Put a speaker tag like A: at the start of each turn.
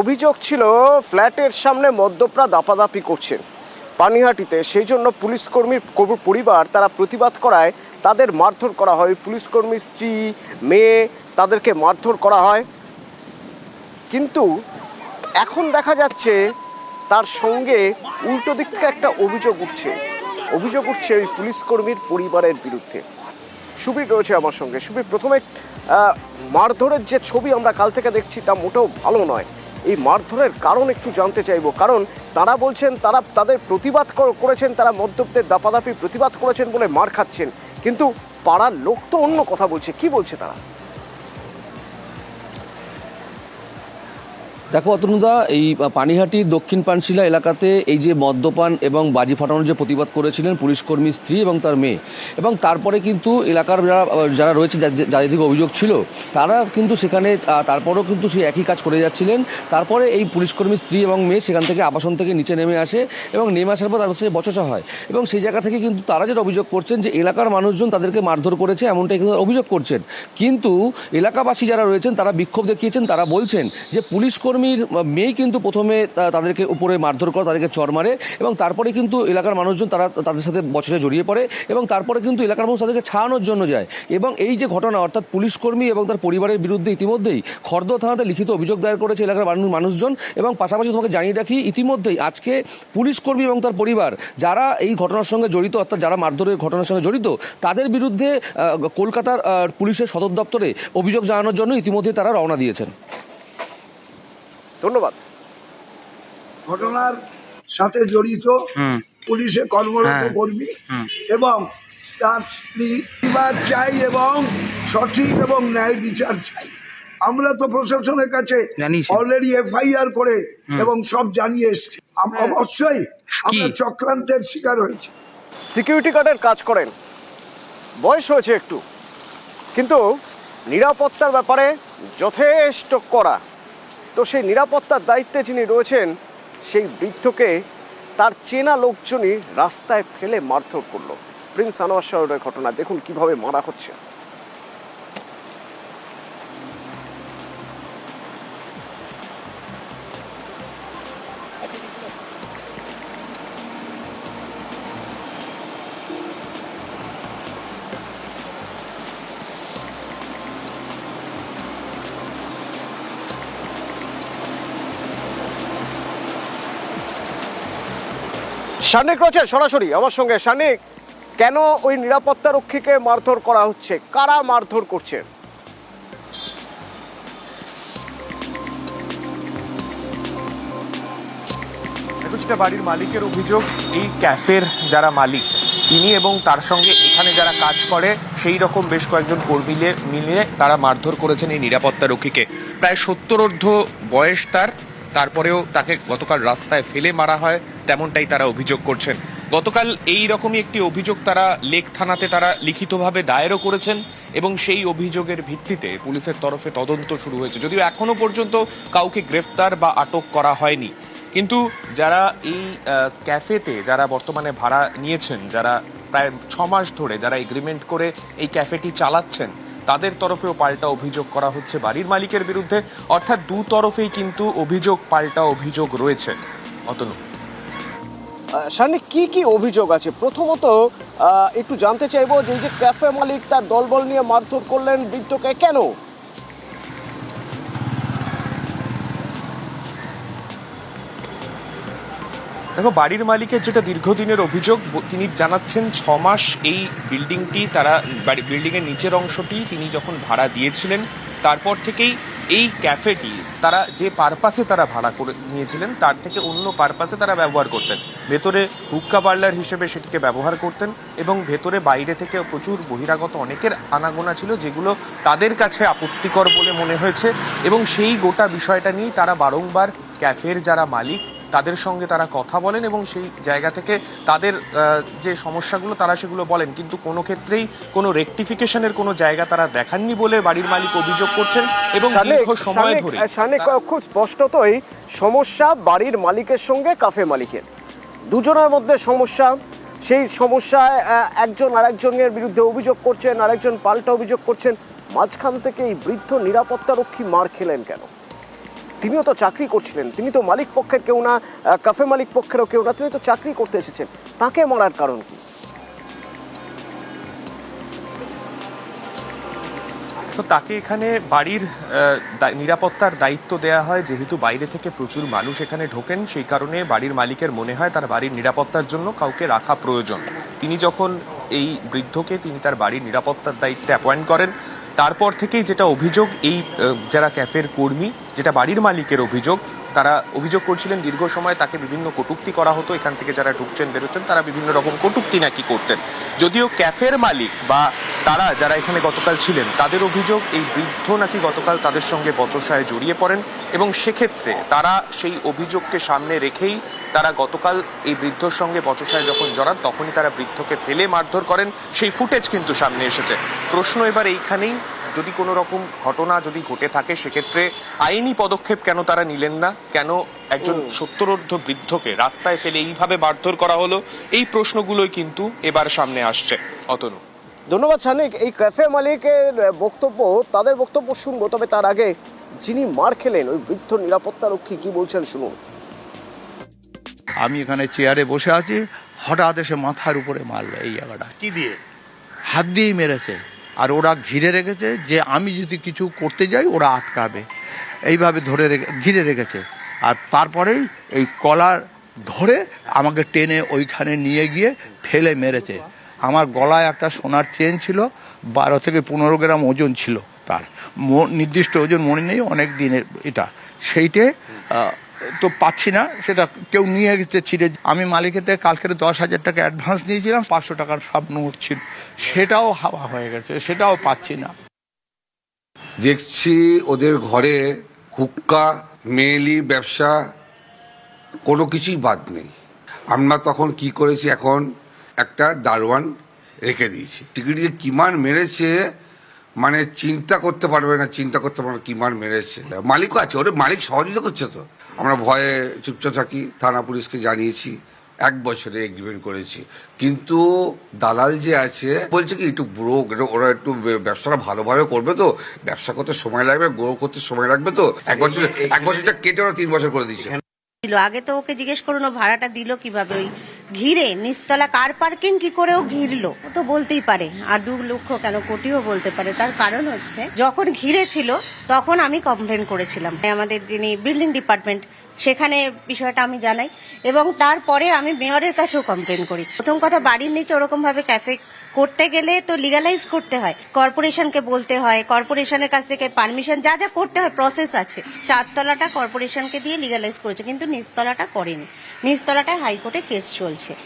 A: অভিযোগ ছিল ফ্ল্যাটের সামনে মদ্যপরা দাপাদাপি করছেন। পানিহাটিতে সেই জন্য পুলিশ কর্মীর পরিবার তারা প্রতিবাদ করায় তাদের মারধর করা হয়। পুলিশ কর্মীর স্ত্রী, মেয়ে তাদেরকে মারধর করা হয়। কিন্তু এখন দেখা যাচ্ছে তার সঙ্গে উল্টো দিক থেকে একটা অভিযোগ উঠছে। অভিযোগ উঠছে ওই পুলিশ কর্মীর পরিবারের বিরুদ্ধে। সুবীর রয়েছে আমার সঙ্গে। সুবীর, প্রথমে মারধরের যে ছবি আমরা কাল থেকে দেখছি তা মোটেও ভালো নয়। এই মারধরের কারণ একটু জানতে চাইব। কারণ তারা বলছেন, তারা তাদের প্রতিবাদ কর- করেছেন, তারা মদ্যপদের দাপাদাপি প্রতিবাদ করেছেন বলে মার খাচ্ছেন। কিন্তু পাড়ার লোক তো অন্য কথা বলছে। কি বলছে তারা?
B: দেখো অতনুদা, এই পানিহাটি দক্ষিণ পানশিলা এলাকাতে এই যে মদ্যপান এবং বাজি ফাটানোর যে প্রতিবাদ করেছিলেন পুলিশ কর্মীর স্ত্রী এবং তার মেয়ে এবং তারপরে কিন্তু এলাকার যারা যারা রয়েছে যাদের দিকে অভিযোগ ছিল, তারা কিন্তু সেখানে তারপরেও কিন্তু সেই একই কাজ করে যাচ্ছিলেন। তারপরে এই পুলিশ কর্মীর স্ত্রী এবং মেয়ে সেখান থেকে আবাসন থেকে নিচে নেমে আসে এবং নেমে আসার পর তাদের সাথে বচসা হয় এবং সেই জায়গা থেকে কিন্তু তারা যেটা অভিযোগ করছেন যে এলাকার মানুষজন তাদেরকে মারধর করেছে, এমনটাই কিন্তু অভিযোগ করছেন। কিন্তু এলাকাবাসী যারা রয়েছেন, তারা বিক্ষোভ দেখিয়েছেন, তারা বলছেন যে পুলিশ কর্মীর মেয়ে কিন্তু প্রথমে তাদেরকে উপরে মারধর করে, তাদেরকে চর মারে এবং তারপরে কিন্তু এলাকার মানুষজন তারা তাদের সাথে বছরে জড়িয়ে পড়ে এবং তারপরে কিন্তু এলাকার মানুষ তাদেরকে ছাড়ানোর জন্য যায়। এবং এই যে ঘটনা, অর্থাৎ পুলিশ কর্মী এবং তার পরিবারের বিরুদ্ধে ইতিমধ্যেই খর্দ থানাতে লিখিত অভিযোগ দায়ের করেছে এলাকার মানুষ- মানুষজন এবং পাশাপাশি তোমাকে জানিয়ে রাখি, ইতিমধ্যেই আজকে পুলিশ কর্মী এবং তার পরিবার যারা এই ঘটনার সঙ্গে জড়িত, অর্থাৎ যারা মারধরের ঘটনার সঙ্গে জড়িত, তাদের বিরুদ্ধে কলকাতার পুলিশের সদর দপ্তরে অভিযোগ জানানোর জন্য ইতিমধ্যেই তারা রওনা দিয়েছেন।
A: ধন্যবাদ।
C: ঘটনার সাথে জড়িত পুলিশে কর্মরত কর্মী এবং তার স্ত্রী চাই এবং সঠিক এবং ন্যায় বিচার চাই। আমরা তো প্রশাসনের কাছে অলরেডি এফআইআর করে এবং সব জানিয়ে এসছি। আম- অবশ্যই আমরা চক্রান্তের শিকার হয়েছি।
A: সিকিউরিটি গার্ডের কাজ করেন। বয়স হয়েছে একটু। কিন্তু নিরাপত্তার ব্যাপারে যথেষ্ট করা তো সেই নিরাপত্তার দায়িত্বে যিনি রয়েছেন, সেই বৃদ্ধকে তার চেনা লোকজনই রাস্তায় ফেলে মারধর করল। প্রিন্স আনোয়ার শহরের ঘটনা, দেখুন কীভাবে মারা হচ্ছে। সানিক রয়েছে সরাসরি আমার সঙ্গে। সানিক কেন ওই নিরাপত্তা রক্ষীকে মারধর করা হচ্ছে? কারা মারধর করছে?
D: যেটা বাড়ির মালিকের অভিযোগ। এই ক্যাফের যারা মালিক, তিনি এবং তার সঙ্গে এখানে যারা কাজ করে, সেই রকম বেশ কয়েকজন কর্মীলে মিলিয়ে তারা মারধর করেছেন এই নিরাপত্তা রক্ষীকে। প্রায় সত্তরোর্ধ বয়স তার। তারপরেও তাকে গতকাল রাস্তায় ফেলে মারা হয়, তেমনটাই তারা অভিযোগ করছেন। গতকাল এই রকমই একটি অভিযোগ তারা লেক থানাতে তারা লিখিতভাবে দায়েরও করেছেন এবং সেই অভিযোগের ভিত্তিতে পুলিশের তরফে তদন্ত শুরু হয়েছে। যদিও এখনও পর্যন্ত কাউকে গ্রেফতার বা আটক করা হয়নি। কিন্তু যারা এই ক্যাফেতে যারা বর্তমানে ভাড়া নিয়েছেন, যারা প্রায় ছ মাস ধরে যারা এগ্রিমেন্ট করে এই ক্যাফেটি চালাচ্ছেন তাদের তরফেও পাল্টা অভিযোগ করা হচ্ছে। বাড়ির মালিকের বিরুদ্ধে, অর্থাৎ দু তরফেই কিন্তু অভিযোগ, পাল্টা অভিযোগ রয়েছে। অতনু।
A: সামনে কি কি অভিযোগ আছে? প্রথমত একটু জানতে চাইব যে যে ক্যাফে মালিক তার দলবল নিয়ে মারধর করলেন বৃদ্ধকে, কেন?
D: দেখো, বাড়ির মালিকের যেটা দীর্ঘদিনের অভিযোগ তিনি জানাচ্ছেন ছ মাস এই বিল্ডিংটি তারা বিল্ডিংয়ের নিচের অংশটি তিনি যখন ভাড়া দিয়েছিলেন, তারপর থেকেই এই ক্যাফেটি তারা যে পারপাসে তারা ভাড়া করে নিয়েছিলেন, তার থেকে অন্য পারপাসে তারা ব্যবহার করতেন। ভেতরে হুক্কা পার্লার হিসেবে সেটিকে ব্যবহার করতেন এবং ভেতরে বাইরে থেকে প্রচুর বহিরাগত অনেকের আনাগোনা ছিল, যেগুলো তাদের কাছে আপত্তিকর বলে মনে হয়েছে এবং সেই গোটা বিষয়টা নিয়েই তারা বারংবার ক্যাফের যারা মালিক তাদের সঙ্গে তারা কথা বলেন এবং সেই জায়গা থেকে তাদের যে সমস্যাগুলো তারা সেগুলো বলেন। কিন্তু কোনো ক্ষেত্রেই কোনো রেকটিফিকেশনের কোনো জায়গা তারা দেখাননি বলে বাড়ির মালিক অভিযোগ করছেন এবং দীর্ঘ সময় ধরে
A: খুব স্পষ্টতই সমস্যা বাড়ির মালিকের সঙ্গে কাফে মালিকের। দুজনের মধ্যে সমস্যা সেই সমস্যায় একজন আরেকজনের বিরুদ্ধে অভিযোগ করছেন আরেকজন পাল্টা অভিযোগ করছেন। মাঝখান থেকে এই বৃদ্ধ নিরাপত্তা রক্ষী মার খেলেন কেন? তিনিও তো চাকরি করছিলেন, তিনি তো মালিক পক্ষের কেউ না কাফে মালিক পক্ষেরও কেউ না, তিনি তো চাকরি করতে এসেছেন। তাকে মারার কারণ কি?
D: তো তাকে এখানে বাড়ির নিরাপত্তার দায়িত্ব দেয়া হয়, যেহেতু বাইরে থেকে প্রচুর মানুষ এখানে ঢোকেন, সেই কারণে বাড়ির মালিকের মনে হয় তার বাড়ির নিরাপত্তার জন্য কাউকে রাখা প্রয়োজন। তিনি যখন এই বৃদ্ধকে তিনি তার বাড়ির নিরাপত্তার দায়িত্বে অ্যাপয়েন্ট করেন তারপর থেকেই যেটা অভিযোগ, এই যারা ক্যাফের কর্মী, যেটা বাড়ির মালিকের অভিযোগ, তারা অভিযোগ করছিলেন দীর্ঘ সময় তাকে বিভিন্ন কটুক্তি করা হতো, এখান থেকে যারা ঢুকছেন, বেরোচ্ছেন, তারা বিভিন্ন রকম কটূক্তি নাকি করতেন। যদিও ক্যাফের মালিক বা তারা যারা এখানে গতকাল ছিলেন, তাদের অভিযোগ, এই বৃদ্ধ নাকি গতকাল তাদের সঙ্গে বচসায় জড়িয়ে পড়েন এবং সেক্ষেত্রে তারা সেই অভিযোগকে সামনে রেখেই তারা গতকাল এই বৃদ্ধর সঙ্গে বচসায় যখন জড়ান তখনই তারা বৃদ্ধকে ফেলে মারধর করেন। সেই ফুটেজ কিন্তু সামনে এসেছে। প্রশ্ন এবার এইখানেই যদি কোনো রকম ঘটনা যদি ঘটে থাকে সেক্ষেত্রে আইনি পদক্ষেপ কেন তারা নিলেন না? কেন একজন সত্তরোর্ধ বৃদ্ধকে রাস্তায় ফেলে এইভাবে মারধর করা হলো? এই প্রশ্নগুলোই কিন্তু এবার সামনে আসছে। অতনু।
A: ধন্যবাদ সানিক এই ক্যাফে মালিকের বক্তব্য তাদের বক্তব্য শুনব তবে তার আগে যিনি মার খেলেন ওই বৃদ্ধ নিরাপত্তা রক্ষী কি বলছেন শুনুন।
E: আমি এখানে চেয়ারে বসে আছি হঠাৎ এসে মাথার উপরে মারলো এই জায়গাটা।
F: কি দিয়ে?
E: হাত দিয়েই মেরেছে। আর ওরা ঘিরে রেখেছে যে আমি যদি কিছু করতে যাই ওরা আটকাবে। এইভাবে ধরে রেখে ঘিরে রেখেছে। আর তারপরেই এই কলার ধরে আমাকে টেনে ওইখানে নিয়ে গিয়ে ফেলে মেরেছে। আমার গলায় একটা সোনার চেন ছিল বারো থেকে পনেরো গ্রাম ওজন ছিল তার। নির্দিষ্ট ওজন মনে নেই অনেক দিনের এটা। সেইটে তো পাচ্ছি না, সেটা কেউ নিয়ে গেছে ছিঁড়ে। আমি মালিকের থেকে কালকের দশ হাজার টাকা অ্যাডভান্স নিয়েছিলাম, পাঁচশো টাকার সব নোট ছিল সেটাও হাওয়া হয়ে গেছে, সেটাও পাচ্ছি না।
G: দেখছি ওদের ঘরে হুক্কা, মেয়েলি, ব্যবসা, কোনো কিছুই বাদ নেই। আমরা তখন কি করেছি এখন? একটা দারোয়ান রেখে দিয়েছি। টিকিট যে কিমান মেরেছে মানে চিন্তা করতে পারবে না, চিন্তা করতে পারবে কিমান মেরেছে। মালিকও আছে, ওরে মালিক সহযোগিতা করছে তো। আমরা ভয়ে চুপচাপ থাকি, থানা পুলিশকে জানিয়েছি, এক বছরে এগ্রিমেন্ট করেছি। কিন্তু দালাল যে আছে, বলছে কি, একটু ব্রো ওরা একটু ব্যবসাটা ভালোভাবে করবে তো, ব্যবসা করতে সময় লাগবে, গ্রো করতে সময় লাগবে তো, এক বছর, এক বছরটা কেটে ওরা তিন বছর করে দিচ্ছে
H: আগে তো ওকে জিজ্ঞেস করুন ভাড়াটা দিল কীভাবে? ওই ঘিরে নিস্তলা কার পার্কিং কি করেও ঘিরলো? ও তো বলতেই পারে। আর দু লক্ষ কেন কোটিও বলতে পারে। তার কারণ হচ্ছে, যখন ঘিরে ছিল তখন আমি কমপ্লেন করেছিলাম। আমাদের যিনি বিল্ডিং ডিপার্টমেন্ট সেখানে বিষয়টা আমি জানাই। এবং তারপরে আমি মেয়রের কাছেও কমপ্লেন করি। প্রথম কথা, বাড়ির নিচে ওরকম ভাবে ক্যাফে করতে গেলে তো লিগালাইজ করতে হয়। কর্পোরেশনকে বলতে হয়, কর্পোরেশনের কাছ থেকে পারমিশন যা যা করতে হয় প্রসেস আছে। চারতলাটা কর্পোরেশনকে দিয়ে লিগালাইজ করেছে, কিন্তু নিচতলাটা করেনি। নিচতলাটায় হাইকোর্টে কেস চলছে।